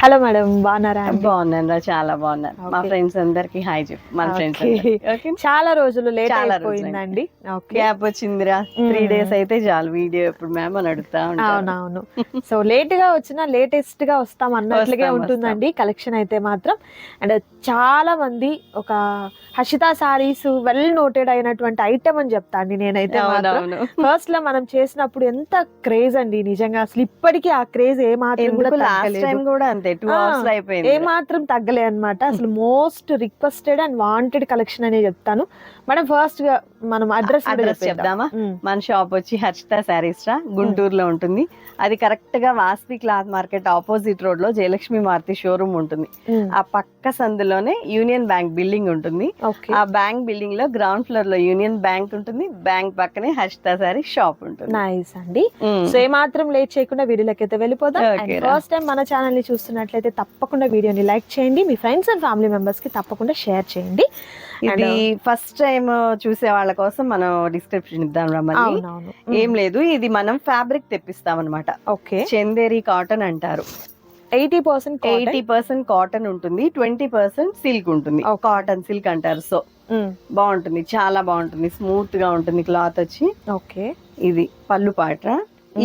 Hello madam బాగున్నారా? బాగున్నాను రా చాలా బాగున్నాను. మా. ఫ్రెండ్స్ అందరికి హాయ్ చెప్పు. మన ఫ్రెండ్స్. చాలా రోజులు లేట్ అయిపోయిందండి. ఓకే గ్యాప్ వచ్చిందిరా. త్రీ. డేస్ అయితే చాలు. వీడియో ఎప్పుడు మ్యామ్ అని అడుగుతా అవునవును. సో లేట్గా వచ్చినా లేటెస్ట్గా వస్తాం అన్నట్లుగా ఉంటుందండి కలెక్షన్ అయితే మాత్రం. అండ్ చాలా మంది ఒక హర్షిత సారీస్ వెల్ నోటెడ్ అయినటువంటి ఐటమ్ అని చెప్తా అండి నేనైతే ఫస్ట్లో మనం చేసినప్పుడు ఎంత క్రేజ్ అండి. నిజంగా అసలు ఇప్పటికీ ఆ క్రేజ్ ఏ మాత్రం కూడా లాస్ట్. కూడా అంతే. టూ అవర్స్ అయిపోయింది. ఏ మాత్రం తగ్గలే అన్నమాట. అసలు most requested and wanted collection అనే చెప్తాను. మనం ఫస్ట్గా మనం అడ్రస్ అడ్రస్ చెప్దామా? మన షాప్ వచ్చి హర్షిత శారీస్ రా గుంటూరులో ఉంటుంది. అది కరెక్ట్గా వాస్వి క్లాత్ మార్కెట్ ఆపోజిట్ రోడ్లో జయలక్ష్మి మారుతి షోరూమ్ ఉంటుంది. ఆ పక్క సందులోనే యూనియన్ బ్యాంక్ బిల్డింగ్ ఉంటుంది. ఆ బ్యాంక్ బిల్డింగ్లో గ్రౌండ్ ఫ్లోర్లో యూనియన్ బ్యాంక్ ఉంటుంది. బ్యాంక్ పక్కనే హర్షిత శారీ షాప్ ఉంటుంది. నైస్ అండి. సో ఏ మాత్రం లేట్ చేయకుండా వీడియోలోకి అయితే వెళ్ళిపోదాం. ఫస్ట్ టైం మన ఛానల్ని చూస్తున్నట్లయితే తప్పకుండా వీడియోని లైక్ చేయండి. మీ ఫ్రెండ్స్ అండ్ ఫ్యామిలీ మెంబర్స్కి తప్పకుండా షేర్ చేయండి. ఇది ఫస్ట్ టైం చూసే వాళ్ళ కోసం మనం డిస్క్రిప్షన్ ఇద్దాం రమ్మని ఏం లేదు ఇది మనం ఫ్యాబ్రిక్ తెప్పిస్తాం అనమాట ఓకే. చందేరి కాటన్ అంటారు. Eighty percent eighty percent cotton ఉంటుంది ట్వంటీ పర్సెంట్ సిల్క్ ఉంటుంది. కాటన్ సిల్క్ అంటారు సో బాగుంటుంది చాలా బాగుంటుంది స్మూత్గా ఉంటుంది క్లాత్ వచ్చి. ఓకే. ఇది పళ్ళు పాట.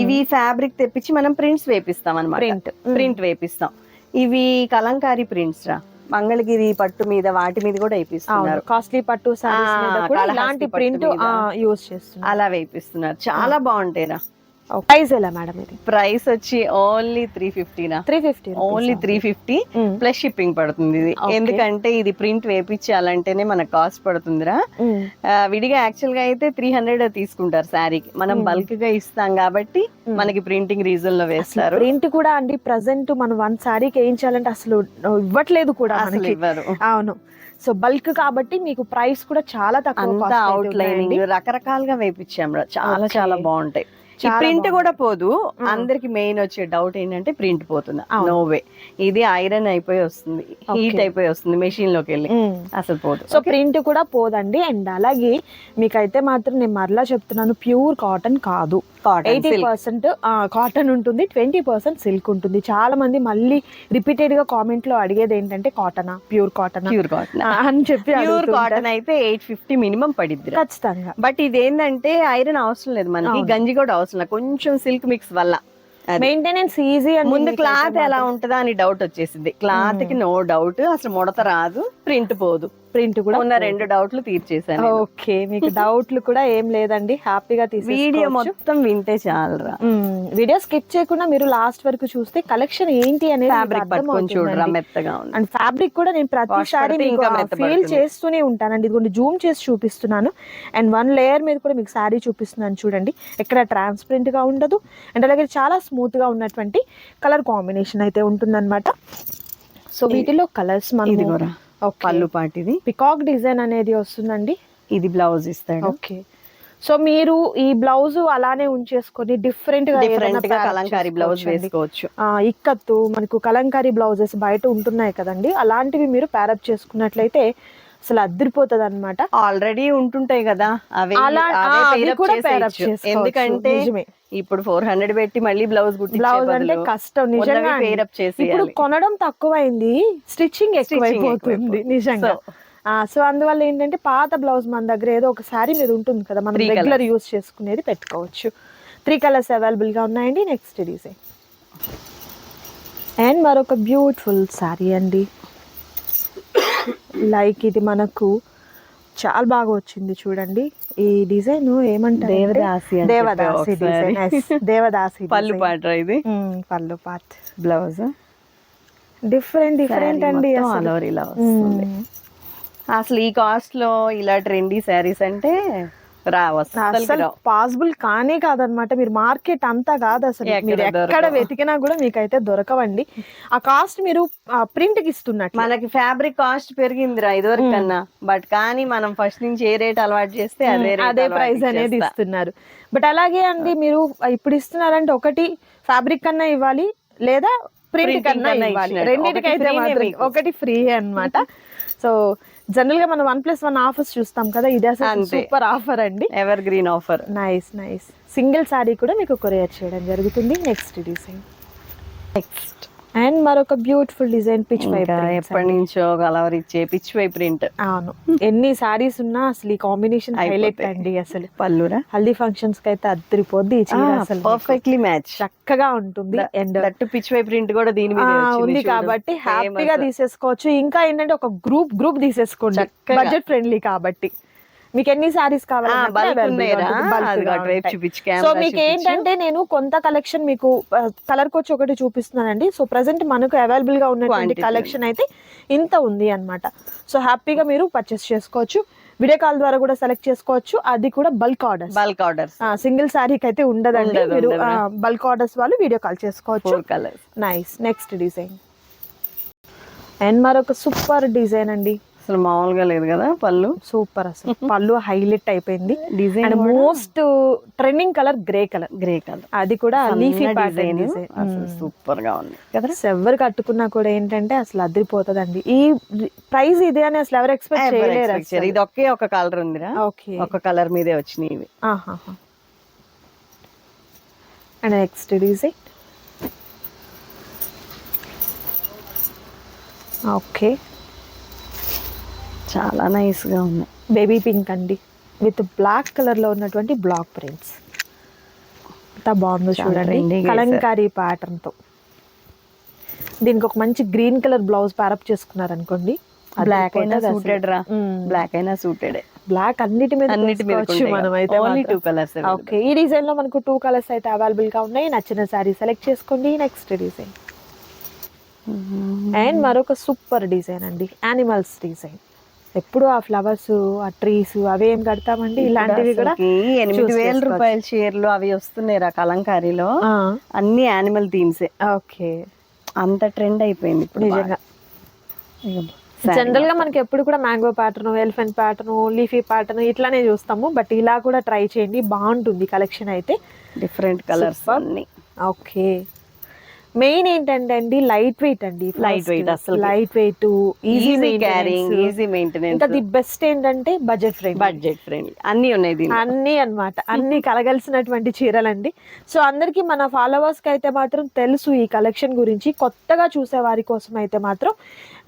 ఇవి ఫ్యాబ్రిక్ తెప్పించి మనం ప్రింట్స్ వేపిస్తాం అనమాట ప్రింట్ ప్రింట్ వేపిస్తాం. ఇవి కలంకారీ ప్రింట్స్ రా. మంగళగిరి పట్టు మీద వాటి మీద కూడా వేపిస్తున్నారు. కాస్ట్లీ పట్టు ఇలాంటి ప్రింట్. యూస్ చేస్తున్నారు. అలా వేపిస్తున్నారు. చాలా బాగుంటాయి రా ప్రైస్ ఎలా మేడం ఇది? ప్రైస్ వచ్చి only three ఫిఫ్టీనా three fifty only three fifty plus shipping పడుతుంది ఇది. ఎందుకంటే ఇది ప్రింట్ వేపించాలంటేనే మనకు కాస్ట్ పడుతుందిరా. ఆ, విడిగా యాక్చువల్గా అయితే త్రీ హండ్రెడ్ తీసుకుంటారు శారీకి మనం Hmm. బల్క్గా ఇస్తాం కాబట్టి Hmm. మనకి ప్రింటింగ్ రీజన్లో వేస్తారు. ప్రింట్ కూడా అండి ప్రజెంట్ మనం వన్ సారీకి వేయించాలంటే అసలు ఇవ్వట్లేదు కూడా అసలు మనకి. ఇవ్వరు అవును. సో బల్క్ కాబట్టి మీకు ప్రైస్ కూడా చాలా తక్కువ అవుట్ లైనింగ్. రకరకాలుగా వేపించాం రా. చాలా. చాలా బాగుంటాయి. ఈ ప్రింట్. కూడా పోదు. అందరికి మెయిన్ వచ్చే డౌట్ ఏంటంటే ప్రింట్ పోతుందా. No way. ఇది ఐరన్ అయిపోయి వస్తుంది. హీట్. అయిపోయి వస్తుంది మెషిన్లోకి వెళ్ళి. అసలు పోదు. సో ప్రింట్ కూడా పోదండి. అండ్ అలాగే మీకైతే మాత్రం నేను మరలా చెప్తున్నాను ప్యూర్ కాటన్ కాదు. కాటన్ ఎయిటీ పర్సెంట్ కాటన్ ఉంటుంది ట్వంటీ పర్సెంట్ సిల్క్ ఉంటుంది. చాలా మంది మళ్ళీ రిపీటెడ్గా కామెంట్లో అడిగేది ఏంటంటే కాటనా ప్యూర్ కాటనా? Pure cotton. అని చెప్పి ప్యూర్. కాటన్ అయితే ఎయిట్ ఫిఫ్టీ మినిమం పడిద్ది ఖచ్చితంగా. బట్ ఇది ఏంటంటే ఐరన్ అవసరం లేదు మనకి. గంజి కూడా అవసరం లేదు కొంచెం సిల్క్ మిక్స్ వల్ల. మెయింటెనెన్స్ ఈజీ ముందు క్లాత్ ఎలా. ఉంటుందా అని డౌట్ వచ్చేసింది క్లాత్కి నో డౌట్ అసలు ముడత రాదు ప్రింట్ పోదు ప్రింట్ కూడా ఉన్న రెండు డౌట్లు తీర్చేసాను. ఓకే మీకు డౌట్లు కూడా ఏం లేదండి. హ్యాపీగా వీడియో తీసి మొత్తం వింటే చాలరా. వీడియో స్కిప్ చేయకుండా మీరు లాస్ట్ వరకు చూస్తే కలెక్షన్ ఏంటి అనేది ఫ్యాబ్రిక్ పట్టుకొని చూడరా మెత్తగా ఉంది. అండ్ ఫ్యాబ్రిక్ కూడా నేను ప్రతిసారి. ఫీల్ చేస్తూనే ఉంటానండి. ఇదిగోండి జూమ్ చేసి చూపిస్తున్నాను. అండ్ వన్ లేయర్ మీద కూడా మీకు శారీ చూపిస్తున్నాను చూడండి. ఎక్కడ ట్రాన్స్పరెంట్గా ఉండదు. అండ్ అలాగే చాలా స్మూత్గా ఉన్నటువంటి కలర్ కాంబినేషన్ అయితే ఉంటుందన్నమాట. సో వీటిలో కలర్స్ మనం కూడా పళ్ళు పాటిది. పికాక్ డిజైన్ అనేది వస్తుందండి? ఇది బ్లౌజ్ ఇస్తాడు. ఓకే. సో మీరు ఈ బ్లౌజ్ అలానే ఉంచేసుకొని డిఫరెంట్గా డిఫరెంట్గా కలంకారీ బ్లౌజ్. వేసుకోవచ్చు. ఇక్కత్తు మనకు కలంకారీ బ్లౌజెస్ బయట ఉంటున్నాయి కదండి. అలాంటివి మీరు ప్యారప్ చేసుకున్నట్లయితే అసలు అద్దరిపోతుంది అనమాట ఆల్రెడీ ఉంటుంటాయి కదా అవే అవే కూడా. ఎందుకంటే. ఇప్పుడు ఫోర్ హండ్రెడ్ పెట్టి మళ్ళీ బ్లౌజ్ బ్లౌజ్ అంటే కష్టం నిజంగా. పేరప్ ఇప్పుడు కొనడం తక్కువైంది స్టిచ్చింగ్ ఎక్కువైపోతుంది. నిజంగా సో అందువల్ల ఏంటంటే పాత బ్లౌజ్ మన దగ్గర ఏదో ఒక శారీ మీద ఉంటుంది కదా మనం రెగ్యులర్ యూస్ చేసుకునేది పెట్టుకోవచ్చు త్రీ కలర్స్ అవైలబుల్గా ఉన్నాయండి నెక్స్ట్ డిజైన్ అండ్ మరొక బ్యూటిఫుల్ శారీ అండి లైక్ ఇది మనకు చాలా బాగా వచ్చింది చూడండి ఈ డిజైన్ ఏమంటారు దేవదాసి దేవదాసి. డిజైన్ దేవదాసి పళ్ళు. పాటరా ఇది పళ్ళు పార్ట్ బ్లౌజ్ డిఫరెంట్ డిఫరెంట్ అండి ఆల్ అసలు. ఓవర్ ఇలా వస్తుంది మ్మ్. అసలు ఈ కాస్ట్లో ఇలా ట్రెండీ శారీస్ అంటే అసలు పాసిబుల్ కానే కాదనమాట. మీరు మార్కెట్ అంతా కాదు అసలు. మీరు ఎక్కడ. వెతికినా కూడా మీకైతే దొరకవండి. ఆ కాస్ట్ మీరు ప్రింట్కి ఇస్తున్నట్లు. మనకి ఫ్యాబ్రిక్ కాస్ట్ పెరిగిందిరా ఇదివరకు కన్నా. బట్ కానీ మనం ఫస్ట్ నుంచి ఏ రేట్ అలవాటు చేస్తే అదే అదే ప్రైస్ అనేది. ఇస్తున్నారు. బట్ అలాగే అండి మీరు ఇప్పుడు ఇస్తున్నారంటే ఒకటి ఫ్యాబ్రిక్ కన్నా ఇవ్వాలి లేదా ప్రింట్ కన్నా ఇవ్వాలి. రెండింటికైతే ఒకటి ఫ్రీ అన్నమాట. సో జనరల్గా మనం వన్ ప్లస్ వన్ ఆఫర్స్ చూస్తాం కదా ఇది అసలు. సూపర్ ఆఫర్ అండి. Evergreen offer. Nice nice. Single saree కూడా మీకు కొరియర్ చేయడం జరుగుతుంది. Next design. నెక్స్ట్. అండ్ మరొక బ్యూటిఫుల్ డిజైన్ పిచ్ ఎప్పటి నుంచో కలవర్ ఇచ్చే పిచ్ వై ప్రింట్. అవును. ఎన్ని సారీస్ ఉన్నా అసలు ఈ కాంబినేషన్ హైలైట్. అండి అసలు. పల్లురా? హల్దీ ఫంక్షన్స్కి అయితే అద్దరిపోద్ది అసలు. పర్ఫెక్ట్లీ మ్యాచ్ చక్కగా ఉంటుంది. అండ్ దట్టు పిచ్ వై ప్రింట్ కూడా దీని మీద ఉంది కాబట్టి హ్యాపీగా తీసేసుకోవచ్చు. ఇంకా ఏంటంటే ఒక గ్రూప్ గ్రూప్ తీసేసుకోండి. బడ్జెట్ ఫ్రెండ్లీ కాబట్టి. మీకు ఎన్ని సారీస్ సో మీకు ఏంటంటే నేను కొంత కలెక్షన్ మీకు కలర్ కోచ్ ఒకటి చూపిస్తున్నానండి. సో ప్రజెంట్ మనకు అవైలబుల్గా ఉన్నటువంటి కలెక్షన్ అయితే ఇంత ఉంది అన్నమాట. సో హ్యాపీగా మీరు పర్చేస్ చేసుకోవచ్చు. వీడియో కాల్ ద్వారా కూడా సెలెక్ట్ చేసుకోవచ్చు. అది కూడా bulk order bulk orders single సారీకి అయితే ఉండదండి. ఉండదు, మీరు. బల్క్ ఆర్డర్స్ వాళ్ళు వీడియో కాల్ చేసుకోవచ్చు. నైస్ నెక్స్ట్ డిజైన్ అండ్ మరొక సూపర్ డిజైన్ అండి. అసలు మామూలుగా లేదు కదా పళ్ళు? సూపర్ అసలు. పళ్ళు హైలైట్ అయిపోయింది. Design and most trending colour grey colour. Grey colour. అది కూడా లీఫీ ప్యాటర్న్ సూపర్గా ఉంది కదా? ఎవరు కట్టుకున్నా కూడా ఏంటంటే అసలు అదిరిపోతుందండి. ఈ ప్రైస్ ఇదే అని అసలు ఎవరు ఎక్స్పెక్ట్ చేయలేరు. ఇది ఒకే ఒక కలర్ ఉందిరా. ఓకే. ఒక కలర్ మీదే వచ్చినాయి ఇవి అండ్ నెక్స్ట్ డిజైన్. ఓకే. చాలా నైస్గా ఉన్నాయి. బేబీ పింక్ అండి. విత్ బ్లాక్ కలర్లో ఉన్నటువంటి బ్లాక్ ప్రింట్స్. ఎంత బాగుందో చూడండి. కలంకారీ ప్యాటర్న్తో. దీనికి ఒక మంచి గ్రీన్ కలర్ బ్లౌజ్ ప్యారప్ చేసుకున్నారు అనుకోండి బ్లాక్ అయినా సూటెడ్ రా. బ్లాక్ అయినా సూటెడ్ బ్లాక్ అన్నిటి మీద అన్నిటి మీద మనం అయితే ఓన్లీ టూ కలర్స్ ఓకే ఈ డిజైన్లో మనకు టూ కలర్స్ అయితే అవైలబుల్గా ఉన్నాయి. నచ్చిన సారీ సెలెక్ట్ చేసుకోండి. Next design. అండ్ మరొక సూపర్ డిజైన్ అండి. Animals design. ఎప్పుడు ఆ ఫ్లవర్స్ ఆ ట్రీస్ అవి ఏం కడతామండి? ఇలాంటివి కూడా ఎనిమిది వేల. రూపాయల చీరలు అవి వస్తున్నాయి రా కలంకారీలో. అన్ని యానిమల్ థీమ్సే. ఓకే. అంత ట్రెండ్ అయిపోయింది ఇప్పుడు నిజంగా. జనరల్గా మనకి ఎప్పుడు కూడా mango pattern elephant pattern leafy pattern ఇట్లానే చూస్తాము. బట్ ఇలా కూడా ట్రై చేయండి. బాగుంటుంది కలెక్షన్ అయితే. Different colours. అన్ని. ఓకే. మెయిన్ ఏంటంటే అండి లైట్ వెయిట్ అండి Light weight అస్సలు. Light weight easy carrying easy maintenance ఇంకా ది బెస్ట్ ఏంటంటే బడ్జెట్ ఫ్రెండ్ బడ్జెట్ ఫ్రెండ్లీ. అన్ని ఉన్నాయి దీని అన్నీ అన్నమాట. అన్ని కలగలిసినటువంటి చీరలండి. సో అందరికీ మన followers కి అయితే మాత్రం తెలుసు ఈ కలెక్షన్ గురించి. కొత్తగా చూసే వారి కోసం అయితే మాత్రం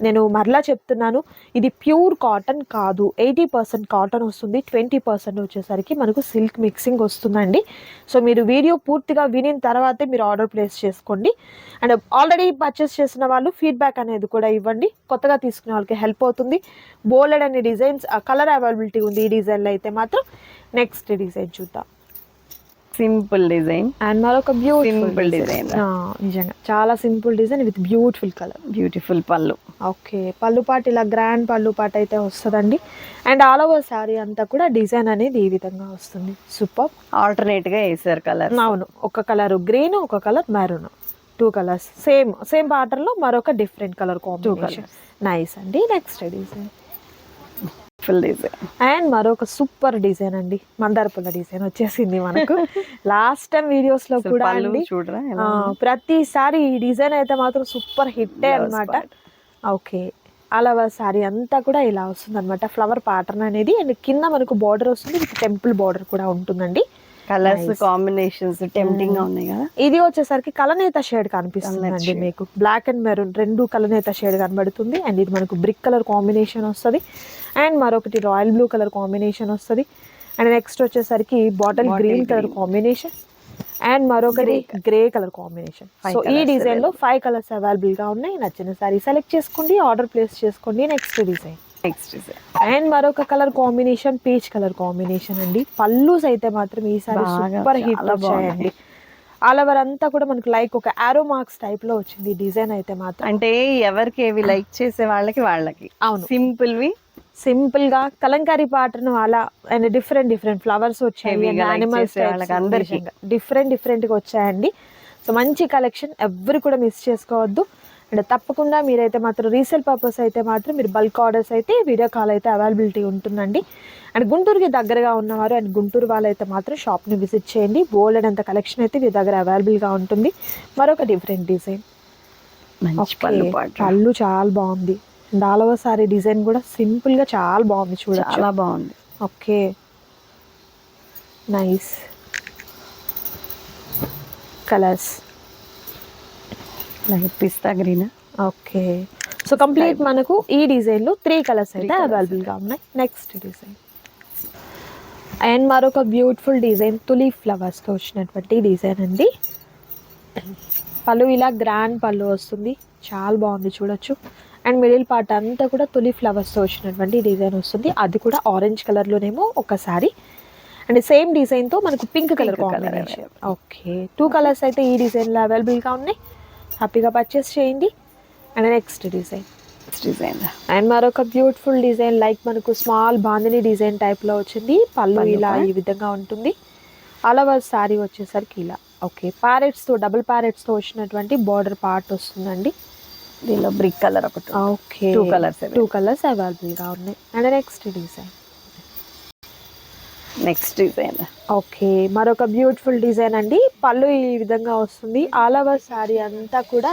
నేను మరలా చెప్తున్నాను ఇది ప్యూర్ కాటన్ కాదు. ఎయిటీ పర్సెంట్ కాటన్ వస్తుంది ట్వంటీ పర్సెంట్ వచ్చేసరికి మనకు సిల్క్ మిక్సింగ్ వస్తుందండి. సో మీరు వీడియో పూర్తిగా వినిన తర్వాతే మీరు ఆర్డర్ ప్లేస్ చేసుకోండి. అండ్ ఆల్రెడీ పర్చేస్ చేసిన వాళ్ళు ఫీడ్బ్యాక్ అనేది కూడా ఇవ్వండి. కొత్తగా తీసుకునే వాళ్ళకి హెల్ప్ అవుతుంది. బోలెడ్ అనే డిజైన్స్ కలర్ అవైలబిలిటీ ఉంది ఈ డిజైన్లో అయితే మాత్రం. నెక్స్ట్ డిజైన్ చూద్దాం. సింపుల్ డిజైన్ అండ్ మరొక బ్యూటిఫుల్ Simple design. నిజంగా. చాలా simple design with beautiful colour beautiful పళ్ళు ఓకే పళ్ళు పాటు ఇలా గ్రాండ్ పళ్ళు పాటు అయితే వస్తుందండి. అండ్ ఆల్ ఓవర్ శారీ అంతా కూడా డిజైన్ అనేది ఈ విధంగా వస్తుంది. సూపర్ ఆల్టర్నేట్గా వేసారు కలర్ అవును. ఒక కలర్ గ్రీన్ ఒక colour maroon two colours same same ప్యాటర్న్లో మరొక డిఫరెంట్ కలర్ కాంబినేషన్ నైస్ అండి. Next design full design and మరొక సూపర్ డిజైన్ అండి. మందార పుల్ల డిజైన్ వచ్చేసింది మనకు. లాస్ట్ టైం వీడియోస్లో కూడా అండి? ప్రతిసారి ఈ డిజైన్ అయితే మాత్రం సూపర్ అన్నమాట. part. ఓకే అలవా సారీ అంతా కూడా ఇలా వస్తుంది అనమాట ఫ్లవర్ ప్యాటర్న్ అనేది అండ్ కింద మనకు బార్డర్ వస్తుంది టెంపుల్ బార్డర్ కూడా ఉంటుందండి. కలర్స్. కాంబినేషన్స్ టెంప్టింగ్గా ఉన్నాయి కదా. ఇది వచ్చేసరికి కలనేత షేడ్ కనిపిస్తుందండి shade. మీకు. బ్లాక్ అండ్ మెరూన్ రెండు కలనేత షేడ్ కనబడుతుంది. అండ్ ఇది మనకు బ్రిక్ కలర్ కాంబినేషన్ వస్తుంది. అండ్ మరొకటి రాయల్ బ్లూ కలర్ కాంబినేషన్ వస్తుంది. అండ్ నెక్స్ట్ వచ్చేసరికి bottle green colour. Combination and మరొకటి గ్రే కలర్ కాంబినేషన్ సో ఈ డిజైన్లో ఫైవ్ కలర్స్ అవైలబుల్గా ఉన్నాయి. నచ్చిన సారీ సెలెక్ట్ చేసుకోండి ఆర్డర్ ప్లేస్ చేసుకోండి నెక్స్ట్ డిజైన్ నెక్స్ట్ అండ్ మరొక colour combination peach colour combination అండి. పళ్ళుస్ అయితే మాత్రం ఈసారి సూపర్ హిట్ వచ్చాయండి ఆల్ ఓవర్ అంతా కూడా మనకు లైక్ ఒక ఆరో మార్క్స్ టైప్లో వచ్చింది డిజైన్ అయితే మాత్రం. అంటే ఎవరికి ఏవి లైక్ చేసే వాళ్ళకి వాళ్ళకి. అవును. సింపుల్ వి సింపుల్గా కలంకారీ ప్యాటర్న్ అలా అండ్ డిఫరెంట్ డిఫరెంట్ ఫ్లవర్స్ వచ్చాయి వాళ్ళకి అందరికీ. డిఫరెంట్ డిఫరెంట్గా వచ్చాయండి. సో మంచి కలెక్షన్ ఎవ్వరు కూడా మిస్ చేసుకోవద్దు. అండ్ తప్పకుండా మీరైతే మాత్రం రీసేల్ పర్పస్ అయితే మాత్రం మీరు బల్క్ ఆర్డర్స్ అయితే వీడియో కాల్ అయితే అవైలబిలిటీ ఉంటుందండి. అండ్ గుంటూరుకి దగ్గరగా ఉన్నవారు అండ్ గుంటూరు వాళ్ళైతే మాత్రం షాప్ని విజిట్ చేయండి. బోల్డ్ అంత కలెక్షన్ అయితే మీ దగ్గర అవైలబుల్గా ఉంటుంది. మరొక డిఫరెంట్ డిజైన్. పళ్ళు చాలా బాగుంది. And all over saree design కూడా సింపుల్గా చాలా బాగుంది చూడొచ్చు. చాలా బాగుంది. Okay. Nice. Colours. Light pista green. Okay. So complete మనకు ఈ డిజైన్లో త్రీ కలర్స్ అయితే colours. అవైలబుల్గా ఉన్నాయి. నెక్స్ట్ డిజైన్ అండ్ మరొక బ్యూటిఫుల్ డిజైన్ తులీ ఫ్లవర్స్తో వచ్చినటువంటి డిజైన్ అండి. పళ్ళు ఇలా గ్రాండ్ పళ్ళు వస్తుంది. చాలా బాగుంది చూడొచ్చు. అండ్ మిడిల్ పార్ట్ అంతా కూడా తులి ఫ్లవర్స్తో వచ్చినటువంటి డిజైన్ వస్తుంది. అది కూడా ఆరెంజ్ కలర్ లోనేమో ఒకసారి అండ్ సేమ్ డిజైన్తో మనకు pink colour okay two colours అయితే ఈ డిజైన్లో అవైలబుల్గా ఉన్నాయి. హ్యాపీగా పర్చేస్ చేయండి. And next design design and మరొక బ్యూటిఫుల్ డిజైన్ లైక్ మనకు స్మాల్ బాందిని డిజైన్ టైప్లో వచ్చింది. పళ్ళు ఇలా. ఈ విధంగా ఉంటుంది. ఆల్ ఓవర్ సారీ వచ్చేసరికి ఇలా. ఓకే ప్యారెట్స్తో డబుల్ ప్యారెట్స్తో వచ్చినటువంటి బార్డర్ పార్ట్ వస్తుందండి. దీనిలో బ్రిక్ కలర్ ఒకటి okay Two colours two colours అవైలబుల్గా ఉన్నాయి. And next design next design okay మరొక బ్యూటిఫుల్ డిజైన్ అండి. పళ్ళు ఈ విధంగా వస్తుంది. ఆల్ ఓవర్ సారీ అంతా కూడా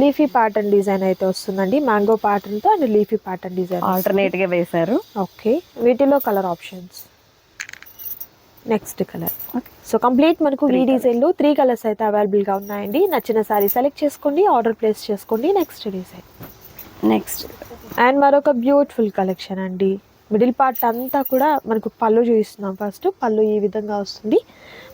లీఫీ ప్యాటర్న్ డిజైన్ అయితే వస్తుందండి. మ్యాంగో ప్యాటర్న్తో అండ్ లీఫీ ప్యాటర్న్ డిజైన్ ఆల్టర్నేట్గా వేశారు. ఓకే వీటిలో colour options next colour. So complete మనకు ఈ. డిజైన్లో త్రీ కలర్స్ అయితే అవైలబుల్గా ఉన్నాయండి. నచ్చిన సారీ సెలెక్ట్ చేసుకోండి ఆర్డర్ ప్లేస్ చేసుకోండి. నెక్స్ట్ డిజైన్ నెక్స్ట్ అండ్ మరొక బ్యూటిఫుల్ కలెక్షన్ అండి. మిడిల్ పార్ట్ అంతా కూడా మనకు పళ్ళు చూపిస్తున్నాం ఫస్ట్. పళ్ళు ఈ విధంగా వస్తుంది.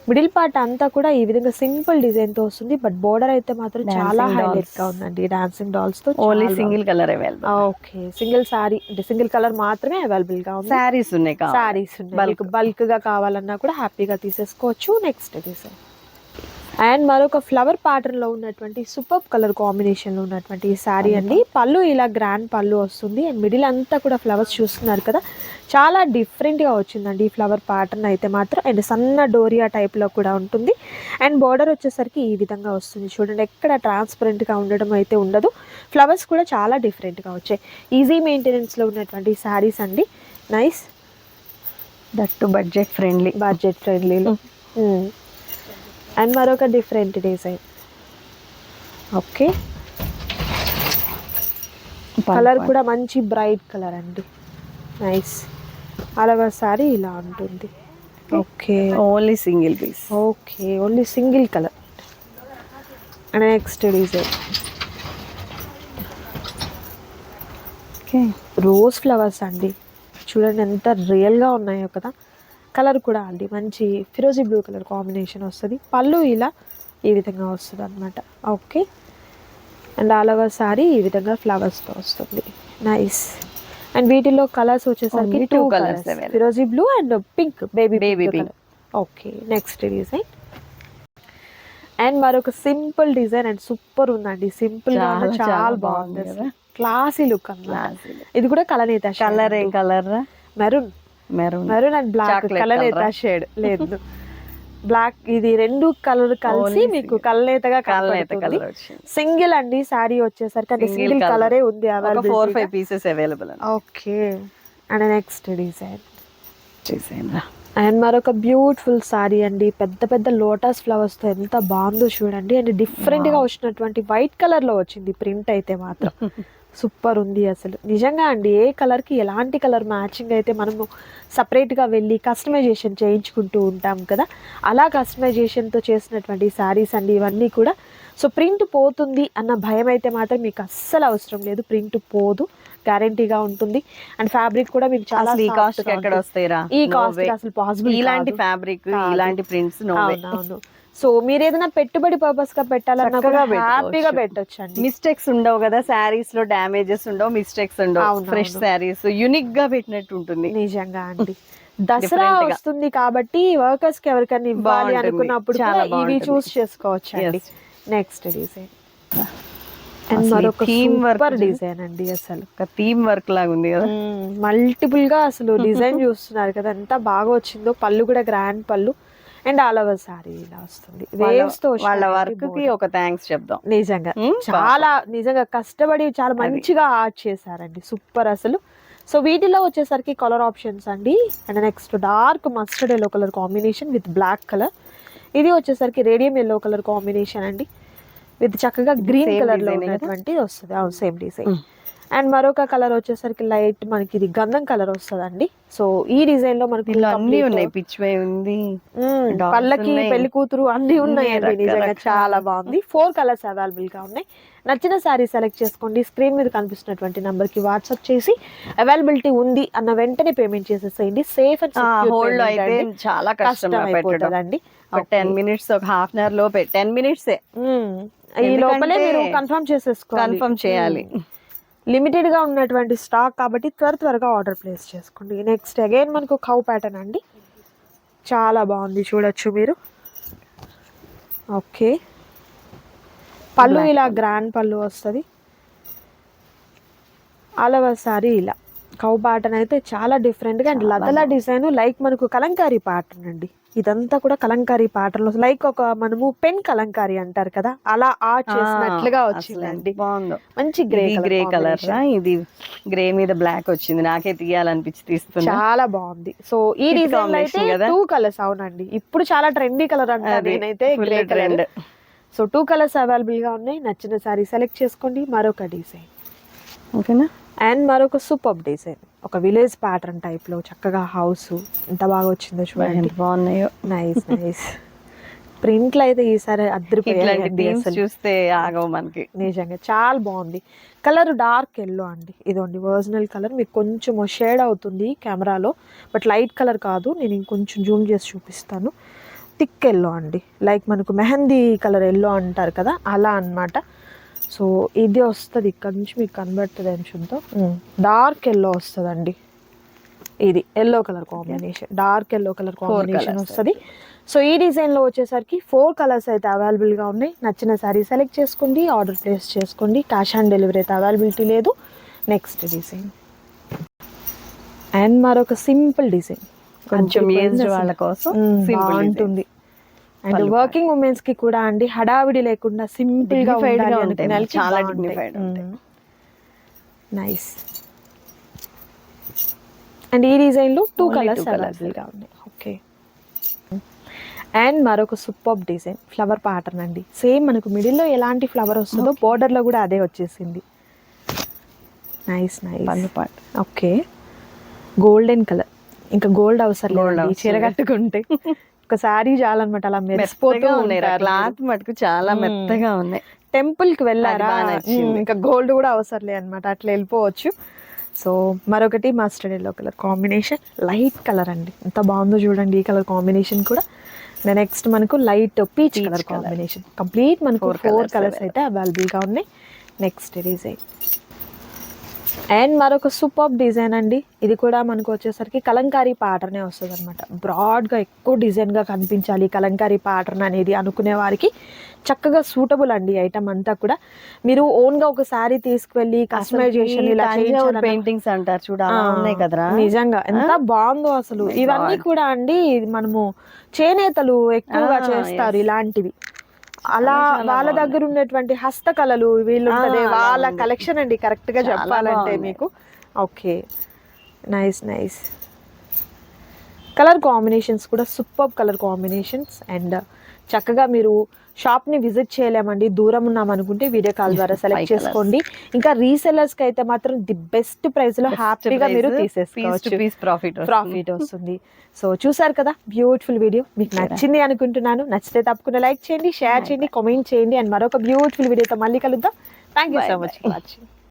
మిడిల్ పార్ట్ అంతా కూడా ఈ విధంగా సింపుల్ డిజైన్తో వస్తుంది. బట్ బోర్డర్ అయితే మాత్రం చాలా Dancing హైలైట్ dolls. గా ఉందండి. Dancing డాల్స్తో only single colour available okay. Single saree అంటే సింగిల్ కలర్ మాత్రమే అవైలబుల్గా ఉంది. శారీస్ ఉన్నాయి. సారీస్ ఉన్నాయి. బల్క్గా కావాలన్నా కూడా హ్యాపీగా తీసేసుకోవచ్చు. నెక్స్ట్ డిజైన్ అండ్ మరొక ఫ్లవర్ ప్యాటర్న్లో ఉన్నటువంటి సూపర్ కలర్ కాంబినేషన్లో ఉన్నటువంటి ఈ సారీ అండి పళ్ళు ఇలా గ్రాండ్ పళ్ళు వస్తుంది. అండ్ మిడిల్ అంతా కూడా ఫ్లవర్స్ చూస్తున్నారు కదా. చాలా డిఫరెంట్గా వచ్చిందండి ఈ ఫ్లవర్ ప్యాటర్న్ అయితే మాత్రం. అండ్ సన్న డోరియా టైప్లో కూడా ఉంటుంది. అండ్ బార్డర్ వచ్చేసరికి ఈ విధంగా వస్తుంది. చూడండి ఎక్కడ ట్రాన్స్పరెంట్గా ఉండడం అయితే ఉండదు. ఫ్లవర్స్ కూడా చాలా డిఫరెంట్గా వచ్చాయి. ఈజీ మెయింటెనెన్స్లో ఉన్నటువంటి సారీస్ అండి. Nice. That too budget friendly. Budget ఫ్రెండ్లీలో. And మరొక డిఫరెంట్ డిజైన్. ఓకే. కలర్ కూడా మంచి బ్రైట్ కలర్ అండి. నైస్ అలాగా సారీ ఇలా ఉంటుంది. Okay. Only single piece okay only single colour next design okay rose flowers అండి. చూడండి ఎంత రియల్గా ఉన్నాయో కదా. కలర్ కూడా అండి. మంచి ఫిరోజీ బ్లూ కలర్ కాంబినేషన్ వస్తుంది. పళ్ళు ఇలా ఈ విధంగా వస్తుంది అనమాట okay. And all over sari ఈ విధంగా ఫ్లవర్స్తో వస్తుంది. నైస్ అండ్ వీటిలో కలర్స్ వచ్చేసరికి two colours. ఫిరోజీ blue and pink. Baby baby. Pink okay. Next design and మరొక సింపుల్ డిజైన్ అండ్ సూపర్ ఉందండి. సింపుల్ చాలా, బాగుంది? క్లాసీ లుక్ అన్నమాట. ఇది కూడా కలనేత కలర్ ఏం colour maroon maroon. Maroon and black కలనేత ఆ? షేడ్ లేదు. బ్లాక్ ఇది రెండు కలర్ కలిసి మీకు. కలనేతగా కలర్ కనబడుతుంది కలర్ సింగిల్ అండి సారీ వచ్చేసరికి అంటే సింగిల్. కలరే. ఉంది ఒక four five pieces available okay. And next design. Design and మరొక బ్యూటిఫుల్ సారీ అండి. పెద్ద పెద్ద లోటస్ ఫ్లవర్స్తో ఎంత బాగుందో చూడండి. అండ్ డిఫరెంట్గా వచ్చినటువంటి వైట్ కలర్లో వచ్చింది ప్రింట్ అయితే మాత్రం. సూపర్ ఉంది అసలు. నిజంగా అండి ఏ కలర్కి ఎలాంటి కలర్ మ్యాచింగ్ అయితే మనము సపరేట్గా వెళ్ళి కస్టమైజేషన్ చేయించుకుంటూ ఉంటాం కదా. అలా కస్టమైజేషన్తో చేసినటువంటి సారీస్ అండి ఇవన్నీ కూడా. సో ప్రింట్ పోతుంది అన్న భయం అయితే మాత్రం మీకు అస్సలు అవసరం లేదు. ప్రింట్ పోదు గ్యారంటీగా ఉంటుంది. అండ్ ఫ్యాబ్రిక్ కూడా మీకు చాలా ఈ కాస్ట్ ఎక్కడ ఉంటుంది. వస్తాయిరా? ఈ కాస్ట్. అసలు పాసిబుల్ ఇలాంటి ఫ్యాబ్రిక్. ఇలాంటి ప్రింట్స్ నో అవునవును. సో మీరు ఏదైనా పెట్టుబడి పర్పస్గా పెట్టాలన్నా కూడా హ్యాపీగా. పెట్టొచ్చు అండి మిస్టేక్స్ ఉండవు కదా శారీస్లో డ్యామేజెస్ ఉండవు మిస్టేక్స్ ఉండవు ఫ్రెష్. శారీస్ యునిక్గా పెట్టినట్టు ఉంటుంది నిజంగా అండి దసరా. వస్తుంది కాబట్టి వర్కర్స్కి ఎవరికైనా ఇవ్వాలి. అనుకున్నప్పుడు ఇవి. చూస్ చేసుకోవచ్చు అండి. Next design. డిజైన్ అండి అసలు ఒక థీమ్ వర్క్ లాగా ఉంది కదా మల్టిపుల్గా అసలు డిజైన్ చూస్తున్నారు కదా ఎంత బాగా వచ్చిందో పళ్ళు కూడా గ్రాండ్ పళ్ళు అండ్ ఆల్ ఓవర్ సారీ ఇలా వస్తుంది. వేవ్స్తో వాళ్ళ వర్క్కి. ఒక థ్యాంక్స్ చెప్దాం. నిజంగా. Hmm, చాలా నిజంగా కష్టపడి చాలా మంచిగా ఆర్ట్ చేశారండి. సూపర్ అసలు. సో వీటిలో వచ్చేసరికి కలర్ ఆప్షన్స్ అండి. And next dark mustard yellow colour combination with black colour ఇది వచ్చేసరికి రేడియం ఎల్లో కలర్ కాంబినేషన్ అండి. విత్ చక్కగా గ్రీన్ కలర్లో? ఉన్నటువంటి వస్తుంది. అవును సేమ్ డిజైన్. అండ్ మరొక కలర్ వచ్చేసరికి లైట్ మనకి ఇది గంధం కలర్ వస్తుందండి. సో ఈ డిజైన్లో మనకి అన్ని ఉన్నాయి. పిచ్ వే ఉంది పళ్ళకి. పెళ్ళి కూతురు అన్ని ఉన్నాయండి. నిజంగా చాలా బాగుంది. ఫోర్ కలర్స్ అవైలబుల్గా ఉన్నాయి. నచ్చిన శారీ సెలెక్ట్ చేసుకోండి. స్క్రీన్ మీద కనిపిస్తున్నటువంటి నంబర్కి వాట్సాప్ చేసి అవైలబిలిటీ ఉంది అన్న వెంటనే పేమెంట్ చేసేసేయండి. సేఫ్ అండ్ హోల్డ్ అయితే చాలా కష్టం అయిపోతుందండి. టెన్ మినిట్స్ ఒక హాఫ్ అన్ అవర్ లోపే. Ten minutes. ఈ లోపలే మీరు కన్ఫర్మ్ చేసేసుకోవాలి. కన్ఫర్మ్ చేయాలి. లిమిటెడ్గా ఉన్నటువంటి స్టాక్ కాబట్టి త్వర త్వరగా ఆర్డర్ ప్లేస్ చేసుకోండి. నెక్స్ట్ అగైన్ మనకు కౌ ప్యాటర్న్ అండి. చాలా బాగుంది చూడొచ్చు మీరు. ఓకే. పళ్ళు ఇలా గ్రాండ్ పళ్ళు వస్తుంది. అలవ సారీ ఇలా. కౌ ప్యాటర్న్ అయితే చాలా డిఫరెంట్గా అండ్. లతల డిజైన్ లైక్ మనకు కలంకారీ ప్యాటర్న్ అండి. ఇదంతా కూడా కలంకారీ ప్యాటర్న్ లైక్ ఒక మనము పెన్ కలంకారీ అంటారు కదా అలా ఆర్ట్ చేసినట్లుగా వచ్చిందండి. బాగుందో. మంచి గ్రే గ్రే కలర్ ఇది గ్రే మీద బ్లాక్ వచ్చింది. నాకే తీయాలనిపించి తీస్తున్నా. చాలా బాగుంది. సో ఈ డిజైన్ అయితే? టూ కలర్స్ అవునండి. ఇప్పుడు చాలా ట్రెండీ కలర్ అంటారు నేనైతే grey colour. So two colours అవైలబుల్గా ఉన్నాయి. నచ్చిన సారీ సెలెక్ట్ చేసుకోండి. మరొక డిజైన్ ఓకేనా? అండ్ మరొక సూపర్ డిజైన్. ఒక విలేజ్ ప్యాటర్న్ టైప్లో చక్కగా హౌస్ ఎంత బాగా వచ్చిందో చూడండి. బాగున్నాయో. Nice nice. ప్రింట్లు అయితే ఈసారి అద్దరిపోయాయండి థీమ్స్ అసలు. చూస్తే ఆగవు మనకి. నిజంగా చాలా బాగుంది. కలర్ డార్క్ ఎల్లో అండి. ఇదండి ఒరిజినల్ కలర్. మీకు కొంచెం షేడ్ అవుతుంది కెమెరాలో. బట్ లైట్ కలర్ కాదు. నేను ఇంకొంచెం జూమ్ చేసి చూపిస్తాను. థిక్ ఎల్లో అండి. లైక్ మనకు మెహందీ కలర్ ఎల్లో అంటారు కదా అలా అన్నమాట. సో ఇది వస్తుంది ఇక్కడ నుంచి మీకు కనబడుతుంది అని చూద్దాం. డార్క్ ఎల్లో వస్తుందండి. ఇది yellow colour combination. Dark yellow colour combination వస్తుంది. సో ఈ డిజైన్లో వచ్చేసరికి ఫోర్ కలర్స్ అయితే అవైలబుల్గా ఉన్నాయి. నచ్చిన సారీ సెలెక్ట్ చేసుకోండి ఆర్డర్ ప్లేస్ చేసుకోండి. క్యాష్ ఆన్ డెలివరీ అయితే అవైలబిలిటీ లేదు. Next design. అండ్ మరొక సింపుల్ డిజైన్. కొంచెం ఏజ్ వాళ్ళ కోసం బాగుంటుంది. అండ్ వర్కింగ్ ఉమెన్స్కి కూడా అండి హడావిడి లేకుండా సింపుల్గా ఉండాలి చాలా. మ్మ్. నైస్ అండ్ ఈ డిజైన్లో టూ కలర్స్. అవైలబుల్గా ఉన్నాయి ఓకే అండ్ మరొక సూపర్ డిజైన్ ఫ్లవర్ ప్యాటర్న్ అండి. సేమ్ మనకు మిడిల్లో ఎలాంటి ఫ్లవర్ వస్తుందో border లో కూడా అదే వచ్చేసింది. నైస్ నైస్ పళ్ళు పాట ఓకే గోల్డెన్ కలర్ ఇంకా గోల్డ్ అవసరం చీర. కట్టుకుంటే. ఒక సారీ చాలన్నమాట. అలా మెరిసిపోతూ ఉన్నాయి క్లాత్ మటుకు చాలా. మెత్తగా ఉన్నాయి. టెంపుల్కి వెళ్ళారా? ఇంకా గోల్డ్ కూడా అవసరం లేదు అనమాట అట్లా వెళ్ళిపోవచ్చు. సో మరొకటి mustard yellow colour combination. Light colour అండి. ఎంత బాగుందో చూడండి ఈ కలర్ కాంబినేషన్ కూడా. నెక్స్ట్ మనకు light peach colour. Combination. Complete మనకు ఫోర్ కలర్స్ అయితే అవైలబుల్. గా ఉన్నాయి. నెక్స్ట్ డిజైన్ అండ్ మరొక సూపర్ డిజైన్ అండి. ఇది కూడా మనకు వచ్చేసరికి కలంకారీ ప్యాటర్నే వస్తుంది అనమాట బ్రాడ్గా ఎక్కువ డిజైన్గా కనిపించాలి కలంకారీ ప్యాటర్న్ అనేది అనుకునే వారికి చక్కగా సూటబుల్ అండి ఐటమ్ అంతా కూడా. మీరు ఓన్గా ఒక శారీ తీసుకువెళ్ళి కస్టమైజేషన్ ఇలా పెయింటింగ్స్ అంటారు చూడ ఆ, ఉన్నాయి కదరా? నిజంగా. ఎంత బాగుందో అసలు. ఇవన్నీ. కూడా అండి మనము చేనేతలు ఎక్కువగా చేస్తారు. ఇలాంటివి. అలా వాళ్ళ. దగ్గర ఉన్నటువంటి హస్తకళలు వీళ్ళు వాళ్ళ. కలెక్షన్ అండి కరెక్ట్గా చెప్పాలంటే. మీకు okay nice nice colour combinations కూడా సూపర్ కలర్ కాంబినేషన్స్ అండ్ చక్కగా మీరు షాప్ని విజిట్ చేయలేమండి దూరం ఉన్నాం అనుకుంటే వీడియో కాల్ ద్వారా సెలెక్ట్. చేసుకోండి. ఇంకా రీసెలర్స్కి అయితే మాత్రం ది బెస్ట్ ప్రైస్లో హ్యాపీగా మీరు తీసేసుకోవచ్చు. ప్రాఫిట్ ప్రాఫిట్ వస్తుంది. సో చూసారు కదా బ్యూటిఫుల్ వీడియో మీకు నచ్చింది అనుకుంటున్నాను. నచ్చితే తప్పకుండా లైక్ చేయండి షేర్ చేయండి కామెంట్ చేయండి అండ్ మరొక బ్యూటిఫుల్ వీడియోతో మళ్ళీ కలుద్దాం. Thank you so. Much for watching